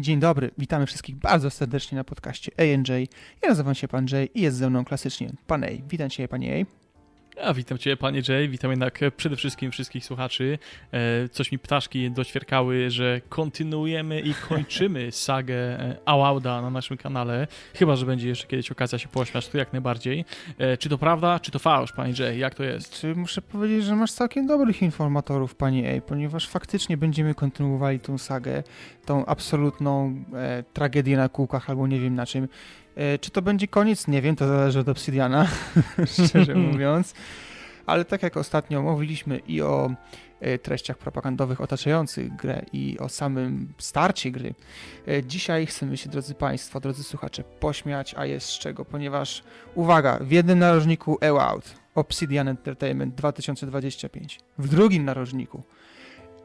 Dzień dobry, witamy wszystkich bardzo serdecznie na podcaście ANJ. Ja nazywam się Pan Jay i jest ze mną klasycznie Pan A. Witam Cię, Panie A. Ja witam Cię, Panie Jay, witam jednak przede wszystkim wszystkich słuchaczy. E, Coś mi ptaszki doćwierkały, że kontynuujemy i kończymy sagę e, Awauda na naszym kanale. Chyba, że będzie jeszcze kiedyś okazja się pośmiać, to jak najbardziej. E, Czy to prawda, czy to fałsz, Panie Jay? Jak to jest? Czy muszę powiedzieć, że masz całkiem dobrych informatorów, Panie A, ponieważ faktycznie będziemy kontynuowali tą sagę, tą absolutną e, tragedię na kółkach albo nie wiem na czym. E, czy to będzie koniec? Nie wiem, to zależy od Obsidiana, szczerze mówiąc. Ale tak jak ostatnio mówiliśmy i o e, treściach propagandowych otaczających grę i o samym starcie gry, e, dzisiaj chcemy się, drodzy Państwo, drodzy słuchacze, pośmiać, a jest z czego, ponieważ uwaga, w jednym narożniku EWOUT, Obsidian Entertainment 2025, w drugim narożniku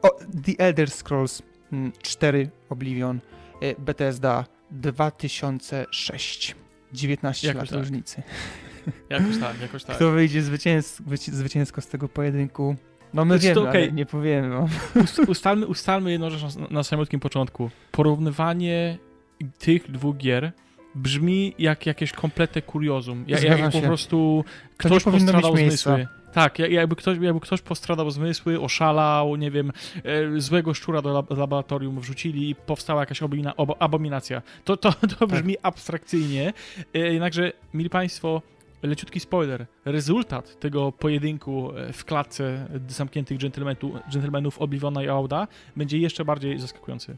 o, The Elder Scrolls mm, 4 Oblivion e, Bethesda 2006. 19 Jakoś lat tak. różnicy. Jakoś tak, jakoś tak. Kto wyjdzie zwycięsko, wyci- zwycięsko z tego pojedynku? No my Znaczy, to wiemy, ale nie powiemy. Ust- Ustalmy, ustalmy jedną rzecz na, na samym początku. Porównywanie tych dwóch gier brzmi jak jakieś kompletne kuriozum. Jak, jak po prostu To nie ktoś powinno postradał mieć miejsca. Tak, jak- jakby ktoś, jakby ktoś postradał zmysły, oszalał, nie wiem, e, złego szczura do lab laboratorium wrzucili i powstała jakaś abominacja. To, to, Tak. to brzmi abstrakcyjnie. E, jednakże, mili Państwo, leciutki spoiler. Rezultat tego pojedynku e, w klatce zamkniętych dżentelmenów Obliviona i Auda będzie jeszcze bardziej zaskakujący.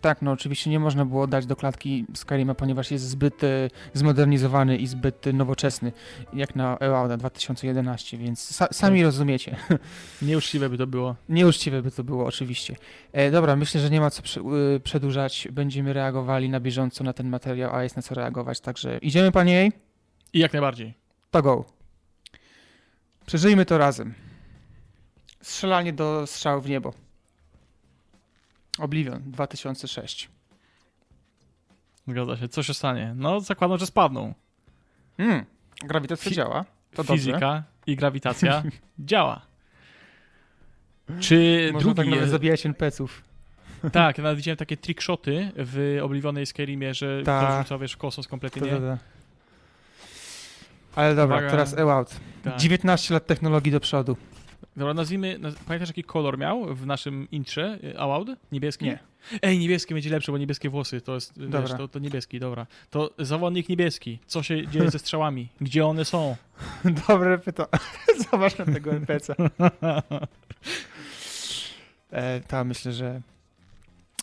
Tak, no oczywiście nie można było dać do klatki Skyrima, ponieważ jest zbyt e, zmodernizowany i zbyt nowoczesny, jak na EOA 2011, więc sa sami Tak. rozumiecie. Nieuczciwe by to było. Nieuczciwe by to było, oczywiście. E, dobra, myślę, że nie ma co prze, y, przedłużać. Będziemy reagowali na bieżąco na ten materiał, a jest na co reagować, także idziemy, panie jej? I jak najbardziej. To go. Przeżyjmy to razem. Strzelanie do strzału w niebo. Oblivion 2006. Zgadza się. Co się stanie? No, zakładam, że spadną. Mm, grawitacja Fi- działa. To dobrze. Fizyka i grawitacja działa. Czy Można tak drugi nawet jest... zabijać NPC-ów. Tak, ja nawet widziałem takie trickshoty w Oblivionej Skyrimie, że Tak. wiesz, w kosmos kompletnie, nie? to, to. Ale dobra, Uwaga. teraz EWOUT. Tak. 19 lat technologii do przodu. Dobra, nazwijmy... Naz... Pamiętasz, jaki kolor miał w naszym intrze y, Award? Niebieski? Nie. Ej, niebieski będzie lepszy, bo niebieskie włosy, to jest, wiesz, Dobra. to, to niebieski, dobra. To zawodnik niebieski. Co się dzieje ze strzałami? Gdzie one są? Dobre pytanie. Zobacz na tego NPC. E, ta, myślę, że...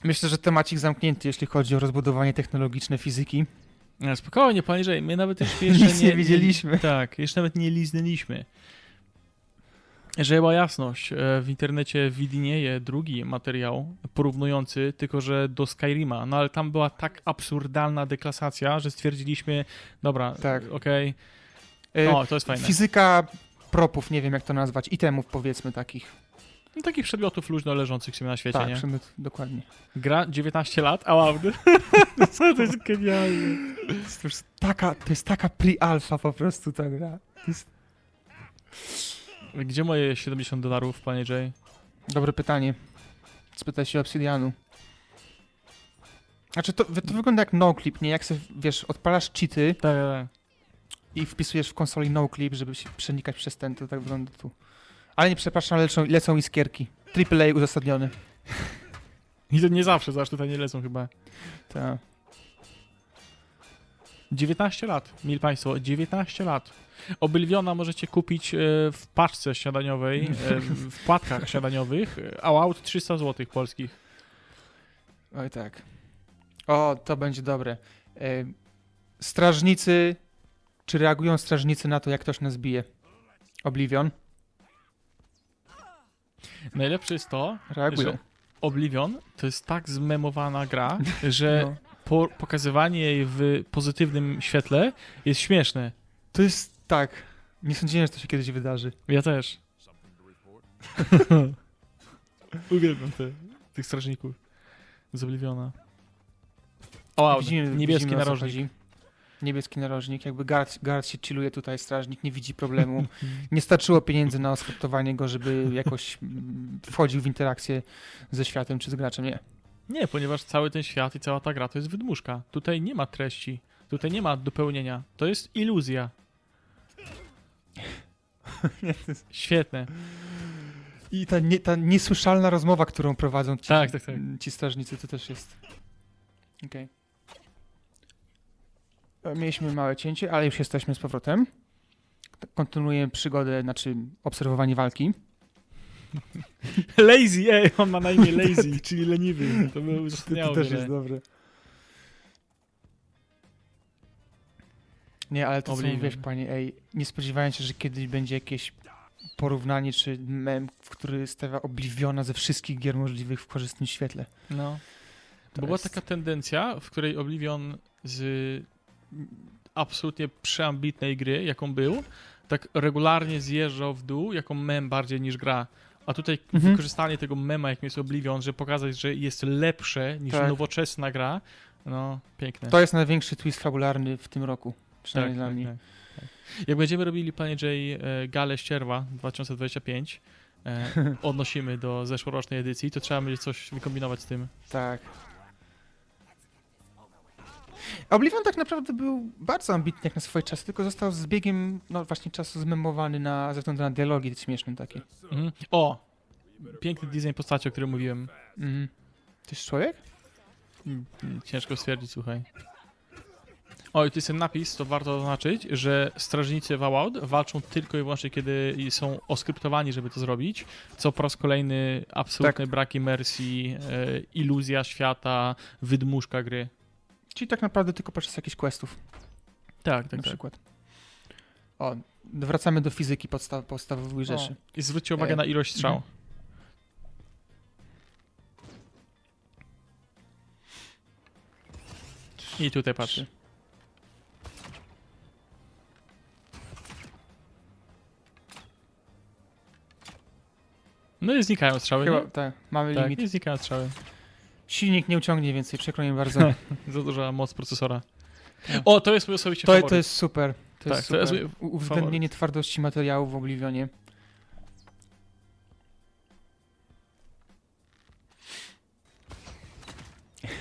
Myślę, że temacik zamknięty, jeśli chodzi o rozbudowanie technologiczne fizyki. Nie, Spokojnie, panie Żej, my nawet jeszcze, Nic nie widzieliśmy. Tak, jeszcze nawet nie liznęliśmy. Żeby była jasność, e, w internecie widnieje drugi materiał porównujący, tylko że do Skyrima, no ale tam była tak absurdalna deklasacja, że stwierdziliśmy, dobra, Tak. okej, E, o, to jest fajne. Fizyka propów, nie wiem jak to nazwać, itemów powiedzmy takich. No, takich przedmiotów luźno leżących sobie na świecie, tak, nie? przedmiot, dokładnie. Gra 19 lat, a wow, to jest genialne. To jest, taka, to jest taka pre-alpha po prostu ta gra. To jest... Gdzie moje 70 dolarów, panie Jay? Dobre pytanie. Spytaj się Obsidianu. Znaczy to, to wygląda jak noclip, nie? Jak sobie, wiesz, odpalasz cheaty Tak, tak, tak. i wpisujesz w konsoli noclip, żeby się przenikać przez ten, to tak wygląda tu. Ale nie przepraszam, lecą, lecą iskierki. AAA uzasadniony. I to nie zawsze, zobacz, tutaj nie lecą chyba. Ta. 19 lat, mili Państwo, 19 lat. Obliviona możecie kupić e, w paczce śniadaniowej, e, w płatkach śniadaniowych, a out 300 zł polskich. Oj tak. O, to będzie dobre. E, strażnicy, czy reagują strażnicy na to, jak ktoś nas bije? Oblivion? Najlepsze jest to, Reagują. Oblivion to jest tak zmemowana gra, że No. Po, pokazywanie jej w pozytywnym świetle jest śmieszne. To jest tak. Nie sądziłem, że to się kiedyś wydarzy. Ja też. Uwielbiam te, tych strażników z Obliviona. O, wow, Widzimy- niebieski widzimy, narożnik. Niebieski narożnik, jakby guard, guard się chilluje tutaj, strażnik nie widzi problemu. Nie starczyło pieniędzy na oskryptowanie go, żeby jakoś mm, wchodził w interakcję ze światem czy z graczem, nie. Nie, ponieważ cały ten świat i cała ta gra to jest wydmuszka. Tutaj nie ma treści, tutaj nie ma dopełnienia. To jest iluzja. Świetne. I ta, nie, ta niesłyszalna rozmowa, którą prowadzą ci, Tak, tak, tak. ci strażnicy, to też jest. Okej. E, Mieliśmy małe cięcie, ale już jesteśmy z powrotem. Kontynuujemy przygodę, znaczy obserwowanie walki. Lazy, ej, on ma na imię Lazy, czyli leniwy. To było To wspaniałe. też jest dobre. Nie, ale to co Oblivion. wiesz, panie, ej, nie spodziewałem się, że kiedyś będzie jakieś porównanie czy mem, w który stawia Obliviona ze wszystkich gier możliwych w korzystnym świetle. No. To była jest- taka tendencja, w której Oblivion z absolutnie przeambitnej gry, jaką był, tak regularnie zjeżdżał w dół jako mem bardziej niż gra. A tutaj Mhm. wykorzystanie tego mema, jakim jest Oblivion, żeby pokazać, że jest lepsze niż Tak. nowoczesna gra, no piękne. To jest największy twist fabularny w tym roku, przynajmniej dla mnie. tak. Jak będziemy robili, panie Jay, e, galę ścierwa 2025, e, odnosimy do zeszłorocznej edycji, to trzeba będzie coś wykombinować z tym. Tak. Oblivion tak naprawdę był bardzo ambitny jak na swoje czasy, tylko został z biegiem no właśnie czasu zmemowany na, ze względu na dialogi śmieszne takie. Mhm. O! Piękny design postaci, o którym mówiłem. Mhm. To jest człowiek? Mm, mm, Ciężko stwierdzić, słuchaj. O, i tu jest ten napis, to warto zaznaczyć, że strażnicy Vaward walczą tylko i wyłącznie, kiedy są oskryptowani, żeby to zrobić, co po raz kolejny absolutny brak imersji, e, iluzja świata, wydmuszka gry. Czyli tak naprawdę tylko podczas jakichś questów Tak, na tak, tak. przykład. O, wracamy do fizyki podsta podstawowych rzeczy. O, I zwróćcie uwagę E, na ilość strzał. mhm. I tutaj patrz. Trzy. No i znikają strzały, Chyba, nie? tak, mamy Tak, limit. i znikają strzały. Silnik nie uciągnie więcej, przykro mi bardzo. Za duża moc procesora. Tak. O, to jest mój osobiście To, faworyt. to jest super. To Tak, jest to jest mój U- Uwzględnienie twardości materiału w Oblivionie.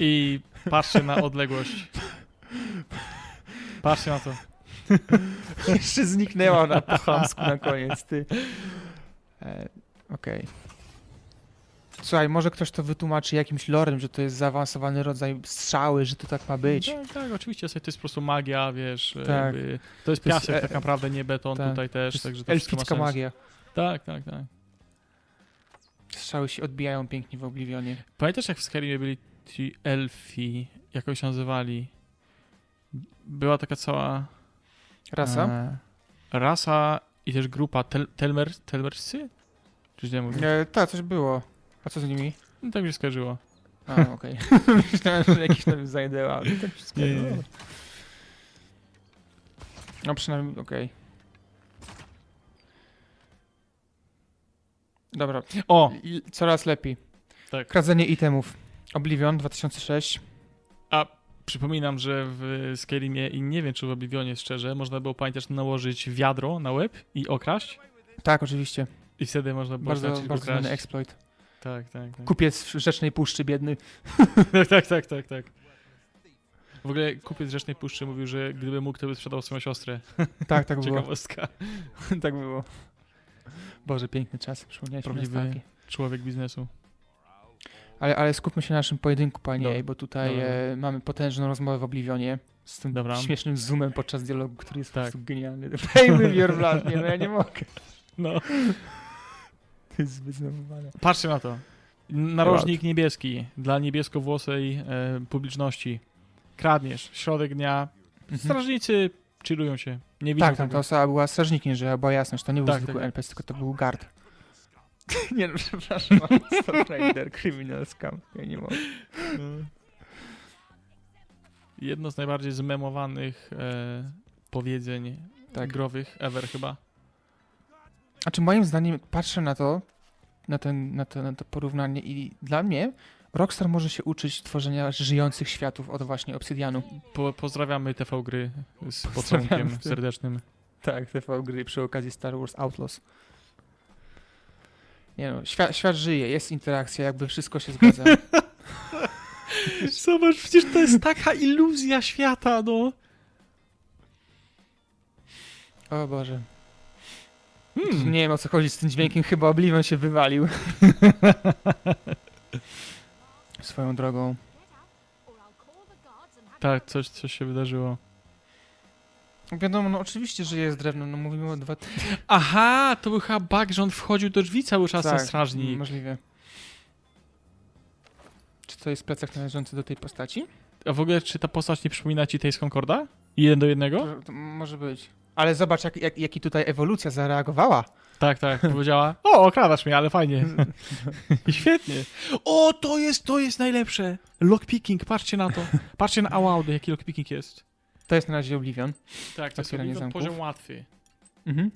I patrzcie na odległość. Patrzcie na to. Jeszcze zniknęła na po chamsku na koniec, ty. E, Okej. Słuchaj, może ktoś to wytłumaczy jakimś lorem, że to jest zaawansowany rodzaj strzały, że to tak ma być. Tak, tak, oczywiście, to jest po prostu magia, wiesz. Tak. jakby- to jest To jest, piasek e, tak naprawdę, nie beton tak. tutaj To też, jest także to ma elficka magia. Tak, tak, tak. Strzały się odbijają pięknie w Oblivionie. Pamiętasz jak w Skyrimie byli ci elfi, jak oni się nazywali? Była taka cała... Rasa? E, rasa i też grupa tel, telmer, Telmerscy? Czy źle mówię? E, tak, coś było. A co z nimi? No, tak mi się skojarzyło. A, okej. Myślałem, że jakiś tam zajdeła. ale Tak wszystko Nie, nie, nie. No przynajmniej, okej. Dobra, O! I coraz lepiej. Tak. Kradzenie itemów. Oblivion 2006. A przypominam, że w Skyrimie i nie wiem czy w Oblivionie szczerze, można było pamiętać nałożyć wiadro na łeb i okraść Tak, oczywiście. i wtedy można było Bardzo, bardzo ukraść. znany exploit. Tak, tak, tak. Kupiec w Rzecznej Puszczy, biedny. tak, tak, tak, tak, tak. W ogóle kupiec Rzecznej Puszczy mówił, że gdyby mógł, to by sprzedał swoją siostrę. Tak, tak było. Ciekawostka. tak było. Boże, piękny czas. Przypomniałeś Prawdziwy człowiek biznesu. Ale, ale skupmy się na naszym pojedynku, panie, bo tutaj e, mamy potężną rozmowę w Oblivionie z tym Dobra. śmiesznym zoomem podczas dialogu, który jest po Tak. prostu genialny. Pay your blood, nie, no ja nie mogę. No. To jest zbyt zdenerwowane. Patrzcie na to. Narożnik niebieski dla niebieskowłosej e, publiczności. Kradniesz. Środek dnia. Strażnicy chillują się. Nie widzą Tak, tam tego. ta osoba była strażnikiem, że była jasność, to nie był Tak, zwykły tak, tak. NPC, tylko to był guard. nie no, przepraszam, Stop Raider, Criminal Scam, ja nie mogę. No. Jedno z najbardziej zmemowanych e, powiedzeń Tak. growych ever chyba. Znaczy moim zdaniem, patrzę na to, na, ten, na, to, na to porównanie i dla mnie Rockstar może się uczyć tworzenia żyjących światów od właśnie Obsydianu. Po, pozdrawiamy TV Gry z pocałunkiem serdecznym. Tak, TV gry przy okazji Star Wars Outlaws. Nie no, świat, świat żyje, jest interakcja, jakby wszystko się zgadza. Zobacz, przecież to jest taka iluzja świata, no. O Boże. Hmm. Nie wiem o co chodzi z tym dźwiękiem, chyba Oblivion się wywalił. Swoją drogą. Tak, coś, coś się wydarzyło. Wiadomo, no oczywiście, że jest drewno, no mówimy o dwa... Aha, to był chyba bug, że on wchodził do drzwi cały czas ten strażnik. Możliwe. Czy to jest plecak należący do tej postaci? A w ogóle, czy ta postać nie przypomina ci tej z Concorda? Jeden do jednego? To, to może być. Ale zobacz, jak, jak, jaki tutaj ewolucja zareagowała. Tak, tak. Powiedziała, o, okradasz mnie, ale fajnie. Świetnie. O, to jest, to jest najlepsze. Lockpicking, patrzcie na to. Patrzcie na Awaudy, jaki lockpicking jest. To jest na razie Oblivion. Tak, to jest Otwieranie Oblivion, zamków. poziom łatwy. Mhm.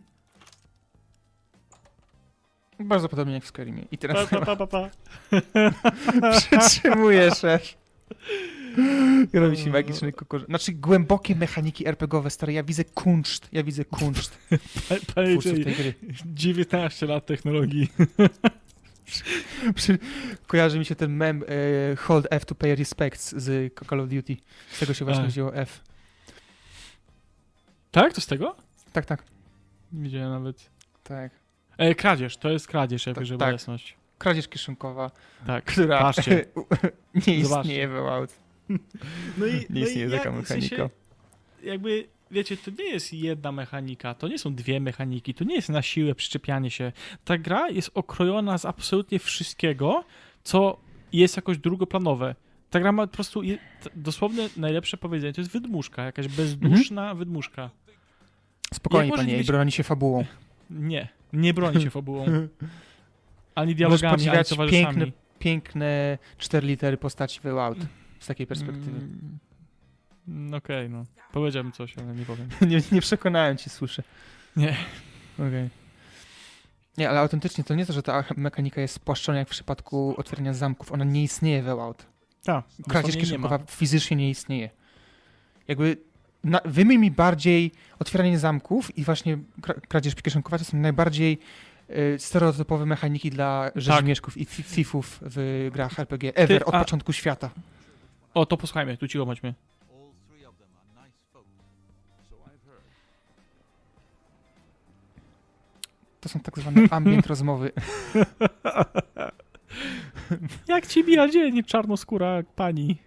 Bardzo podobnie jak w Skyrimie. I teraz Pa, pa, pa, pa, pa. przytrzymuje szef. Robi się magiczny kukurz. Znaczy głębokie mechaniki RPGowe, stary. Ja widzę kunszt. Ja widzę kunszt Pa- Panie tej gry. 19 lat technologii. Przy, kojarzy mi się ten mem e, Hold F to pay respects z Call of Duty. Z tego się właśnie A. wzięło F. Tak, to z tego? Tak, tak. Widziałem nawet. Tak. E, kradzież, to jest kradzież, jak żeby tak. jasność. Kradzież kieszonkowa, Tak, która patrzcie. nie Zobaczcie. istnieje w Out. No i, Nie istnieje taka w mechanika. sensie, jakby, wiecie, to nie jest jedna mechanika, to nie są dwie mechaniki, to nie jest na siłę przyczepianie się. Ta gra jest okrojona z absolutnie wszystkiego, co jest jakoś drugoplanowe. Ta gra ma po prostu, je, dosłownie najlepsze powiedzenie, to jest wydmuszka, jakaś bezduszna wydmuszka. Spokojnie, panie, mieć- broni się fabułą. Nie, nie broni się fabułą. Ani dialogami, ani towarzyszami. piękne, piękne cztery litery postaci w Out. Z takiej perspektywy. Mm, Okej, no. Powiedziałbym coś, ale nie powiem. nie, nie przekonałem cię, słyszę. Nie. Okej. Nie, ale autentycznie to nie to, że ta mechanika jest spłaszczona jak w przypadku otwierania zamków. Ona nie istnieje w Out. Tak, Kradzież kieszonkowa fizycznie nie istnieje. Jakby na, mi bardziej otwieranie zamków i właśnie kra- kradzież kieszonkowa to są najbardziej y, stereotypowe mechaniki dla rzeźmieszków i thi- thiefów w grach RPG ever Ty, od a- początku świata. O, to posłuchajmy, tu cicho bądźmy. To są tak zwane ambient rozmowy. Jak ci mija dzień, czarnoskóra pani?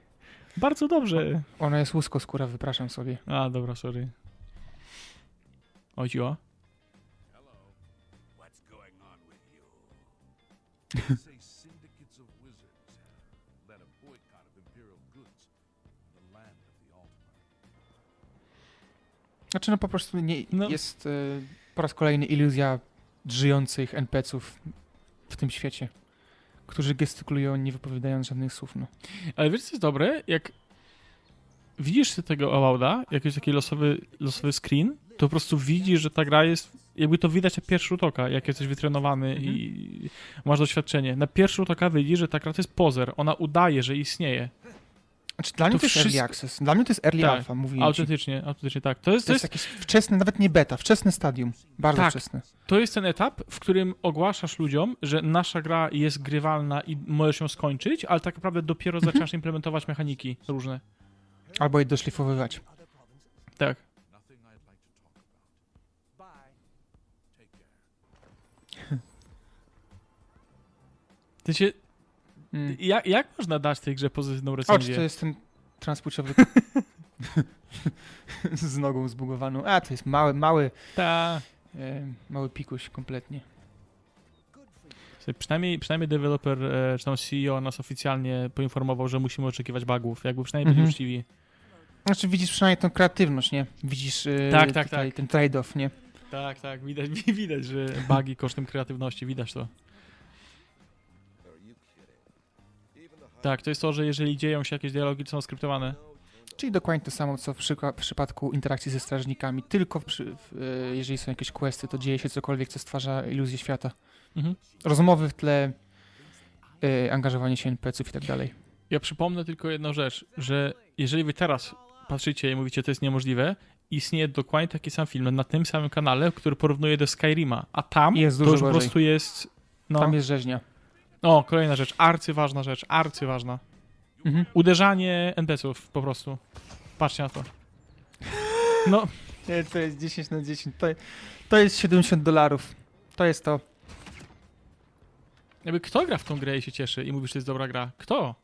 Bardzo dobrze. Ona jest łuskoskóra, wypraszam sobie. A, dobra, sorry. Oj, Znaczy no po prostu nie, No. jest y, po raz kolejny iluzja żyjących NPC-ów w tym świecie, którzy gestykulują nie wypowiadając żadnych słów. No. Ale wiesz, co jest dobre? Jak widzisz tego Awauda, jakiś taki losowy, losowy screen, to po prostu widzisz, że ta gra jest, jakby to widać na pierwszy rzut oka, jak jesteś wytrenowany Mhm. i masz doświadczenie. Na pierwszy rzut oka widzisz, że ta gra to jest pozer. Ona udaje, że istnieje. Znaczy, dla mnie To to jest early wszystko- access. Dla mnie to jest early Tak, alpha, mówię ci. Autentycznie, autentycznie tak. To jest, To to jest jest, jakieś wczesne, nawet nie beta, wczesne stadium. Bardzo Tak. wczesne. to jest ten etap, w którym ogłaszasz ludziom, że nasza gra jest grywalna i możesz ją skończyć, ale tak naprawdę dopiero Mhm. zaczynasz implementować mechaniki różne. Albo je doszlifowywać. Tak. Ty się, Mm. jak, jak można dać tej grze pozytywną O, recenzję? to jest ten transpłciowy z nogą zbugowaną. A, to jest mały, mały, Ta. e, mały pikuś kompletnie. Przynajmniej, przynajmniej deweloper, e, czy tam CEO nas oficjalnie poinformował, że musimy oczekiwać bugów. Jakby przynajmniej byli Mhm. uczciwi. Znaczy widzisz przynajmniej tą kreatywność, nie? Widzisz e, Tak, tak, tutaj tak. ten trade-off, nie? Tak, tak, widać, widać, że bugi kosztem kreatywności, widać to. Tak, to jest to, że jeżeli dzieją się jakieś dialogi, to są skryptowane. Czyli dokładnie to samo, co w, przyka- w przypadku interakcji ze strażnikami. Tylko w, przy- w, e, jeżeli są jakieś questy, to dzieje się cokolwiek, co stwarza iluzję świata. Mhm. Rozmowy w tle, e, angażowanie się NPC-ów i tak dalej. Ja przypomnę tylko jedną rzecz, że jeżeli wy teraz patrzycie i mówicie, to jest niemożliwe, istnieje dokładnie taki sam film na tym samym kanale, który porównuje do Skyrima, a tam Jest to dużo już po gorzej. prostu jest... No, Tam jest rzeźnia. O, kolejna rzecz, arcyważna rzecz, arcyważna. Mhm. Uderzanie NPC-ów po prostu. Patrzcie na to. No, Nie, to jest 10 na 10. To, to jest 70 dolarów. To jest to. jakby kto gra w tą grę i się cieszy i mówi, że to jest dobra gra? Kto?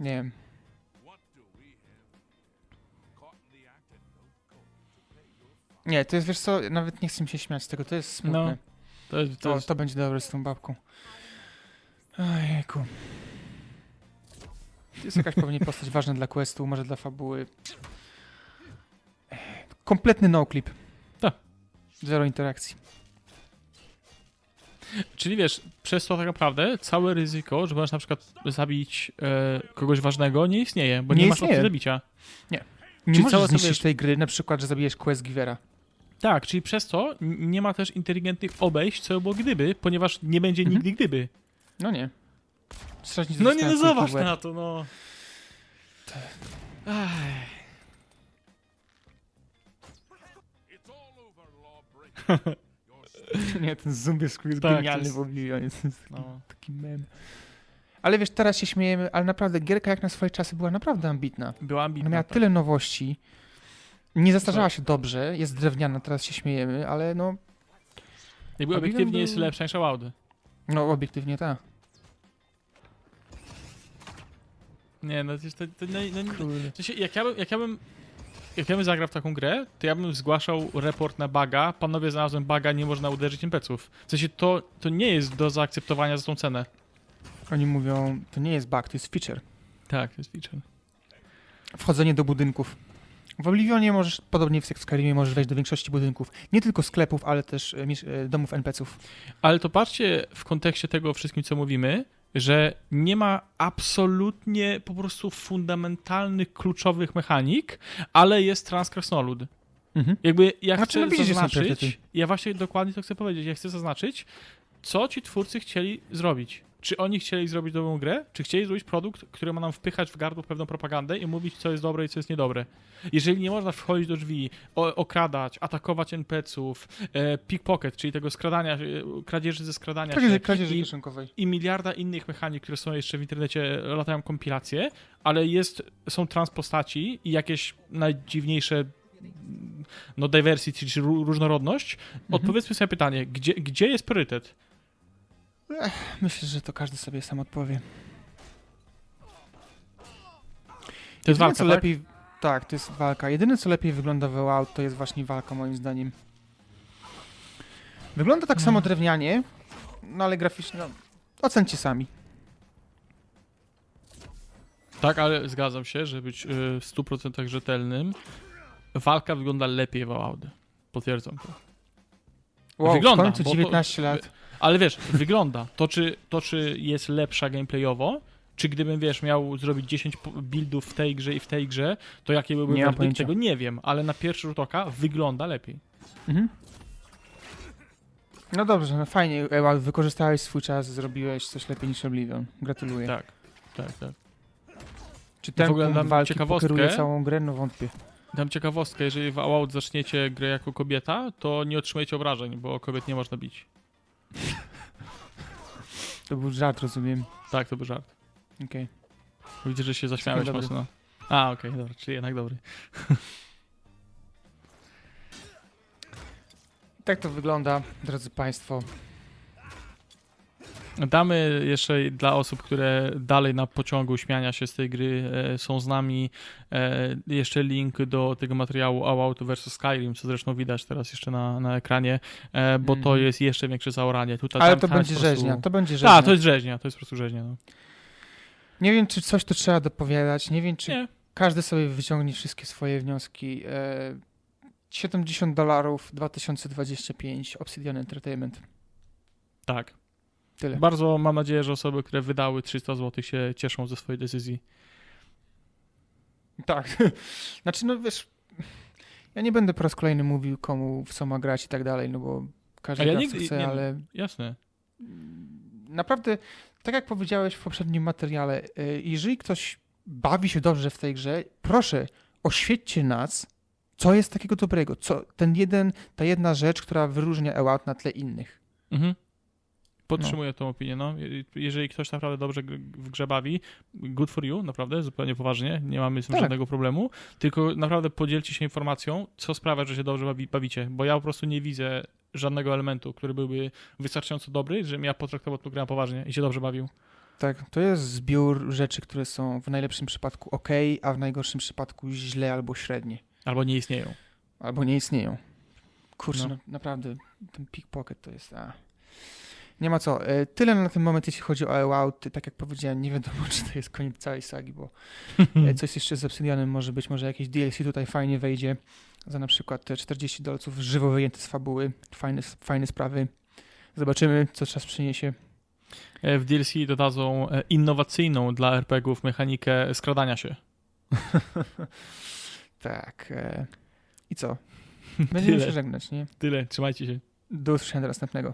Nie wiem. No Nie, to jest, wiesz co, nawet nie chcę mi się śmiać z tego, to jest smutne. To to To, jest to będzie dobre z tą babką. Ojejku. Jest jakaś pewnie postać ważna dla questu, może dla fabuły. Kompletny no-clip. Tak. Zero interakcji. Czyli wiesz, przez to tak naprawdę całe ryzyko, że możesz na przykład zabić e, kogoś ważnego nie istnieje, bo nie, Nie masz istnieje. opcji zabicia. Nie Czyli możesz całe zniszczyć wiesz- tej gry, na przykład, że zabijesz quest givera. Tak, czyli przez to nie ma też inteligentnych obejść, co było gdyby, ponieważ nie będzie Mhm. nigdy gdyby. No nie. Strażnicy No nie, no zobacz na to, no. Your Nie, ten zombie screw jest Tak, genialny jest- w jest No. taki mem. Ale wiesz, teraz się śmiejemy, ale naprawdę gierka jak na swoje czasy była naprawdę ambitna. Była Ona ambitna. miała tak. tyle nowości. Nie zastarzała się dobrze, jest drewniana, teraz się śmiejemy, ale no, Jakby obiektywnie jest był- lepsza niż Award. no obiektywnie tak. Nie, no to, to, to, no, no, w sensie, jak ja bym, jak ja bym jak ja bym zagrał w taką grę, to ja bym zgłaszał report na baga, panowie znalazłem baga, nie można uderzyć NPC-ów. W sensie to, to nie jest do zaakceptowania za tą cenę. Oni mówią, to nie jest bug, to jest feature. Tak, to jest feature. Wchodzenie do budynków. W Oblivionie możesz, podobnie jak w Skyrimie, możesz wejść do większości budynków. Nie tylko sklepów, ale też e, e, domów NPC-ów. Ale to patrzcie w kontekście tego wszystkim, co mówimy, że nie ma absolutnie po prostu fundamentalnych, kluczowych mechanik, ale jest transkrasnolud. Mhm. Jakby ja Znaczy, chcę no zaznaczyć, ja właśnie dokładnie to chcę powiedzieć, ja chcę zaznaczyć, co ci twórcy chcieli zrobić. Czy oni chcieli zrobić dobrą grę, czy chcieli zrobić produkt, który ma nam wpychać w gardło pewną propagandę i mówić, co jest dobre i co jest niedobre. Jeżeli nie można wchodzić do drzwi, okradać, atakować NPC-ów, e, pickpocket, czyli tego skradania, e, kradzieży ze skradania Tak się, kradzieży i, kieszonkowej. i miliarda innych mechanik, które są jeszcze w internecie, latają kompilacje, ale jest, są transpostaci i jakieś najdziwniejsze no diversity, czy ró- różnorodność. Odpowiedzmy sobie pytanie, gdzie, gdzie jest priorytet? Myślę, że to każdy sobie sam odpowie. To jest walka, co tak? lepiej, tak, to jest walka. Jedyne, co lepiej wygląda w Out, to jest właśnie walka, moim zdaniem. Wygląda tak No. samo drewnianie, no ale graficznie, no, ocencie sami. Tak, ale zgadzam się, żeby być y, w 100% rzetelnym. Walka wygląda lepiej w Audi. Potwierdzam to. Wow, Wygląda, w końcu bo to- 19 lat. Ale wiesz, wygląda. To czy, to, czy jest lepsza gameplayowo, czy gdybym, wiesz, miał zrobić 10 po- buildów w tej grze i w tej grze, to jakie byłby Nie werdykt, tego nie wiem, ale na pierwszy rzut oka wygląda lepiej. Mhm. No dobrze, no fajnie, Ewa, wykorzystałeś swój czas, zrobiłeś coś lepiej niż Oblivion. Gratuluję. Tak, tak, tak. Czy ten W ogóle dam walki ciekawostkę. całą grę? No wątpię. Dam ciekawostkę, jeżeli w Out zaczniecie grę jako kobieta, to nie otrzymujecie obrażeń, bo kobiet nie można bić. To był żart, rozumiem. Tak, to był żart. Okej. Widzę, że się zaśmiałeś dobry. mocno. A, okej, dobra, czyli jednak dobry. Tak to wygląda, drodzy Państwo. Damy jeszcze dla osób, które dalej na pociągu śmiania się z tej gry e, są z nami, e, jeszcze link do tego materiału Out vs Skyrim, co zresztą widać teraz jeszcze na, na ekranie, e, bo to Mhm. jest jeszcze większe zaoranie. Tutaj, Ale to jest będzie prostu- rzeźnia, to będzie rzeźnia. Tak, to jest rzeźnia, to jest po prostu rzeźnia. No. Nie wiem, czy coś tu trzeba dopowiadać, nie wiem, czy Nie, każdy sobie wyciągnie wszystkie swoje wnioski. E, 70 dolarów 2025 Obsidian Entertainment. tak. Tyle. Bardzo mam nadzieję, że osoby, które wydały 300 zł się cieszą ze swojej decyzji. Tak. znaczy, no wiesz, ja nie będę po raz kolejny mówił, komu w co ma grać i tak dalej, no bo każdy ja nigdy- chce, nie, ale Jasne. naprawdę, tak jak powiedziałeś w poprzednim materiale, e, jeżeli ktoś bawi się dobrze w tej grze, proszę, oświećcie nas, co jest takiego dobrego, co ten jeden, ta jedna rzecz, która wyróżnia EWOUT na tle innych. Mhm. Podtrzymuję tą opinię, no. Je- Jeżeli ktoś naprawdę dobrze w grze bawi, good for you, naprawdę, zupełnie poważnie, nie mamy z tym Tak. żadnego problemu, tylko naprawdę podzielcie się informacją, co sprawia, że się dobrze bawi, bawicie, bo ja po prostu nie widzę żadnego elementu, który byłby wystarczająco dobry, żebym ja potraktował tę grę poważnie i się dobrze bawił. Tak, to jest zbiór rzeczy, które są w najlepszym przypadku ok, a w najgorszym przypadku źle albo średnie. Albo nie istnieją. Albo nie istnieją. Kurczę, No. no. naprawdę, ten pickpocket to jest... A. Nie ma co. E, Tyle na ten moment, jeśli chodzi o Out. Tak jak powiedziałem, nie wiadomo, czy to jest koniec całej sagi, bo e, coś jeszcze z Obsidianem może być, może jakieś DLC tutaj fajnie wejdzie. Za na przykład te 40 dolców żywo wyjęte z fabuły. Fajne, fajne sprawy. Zobaczymy, co czas przyniesie. E, W DLC dodadzą e, innowacyjną dla RPG-ów mechanikę skradania się. tak. E, I co? Będziemy Tyle. się żegnać, nie? Tyle, trzymajcie się. Do usłyszenia do następnego.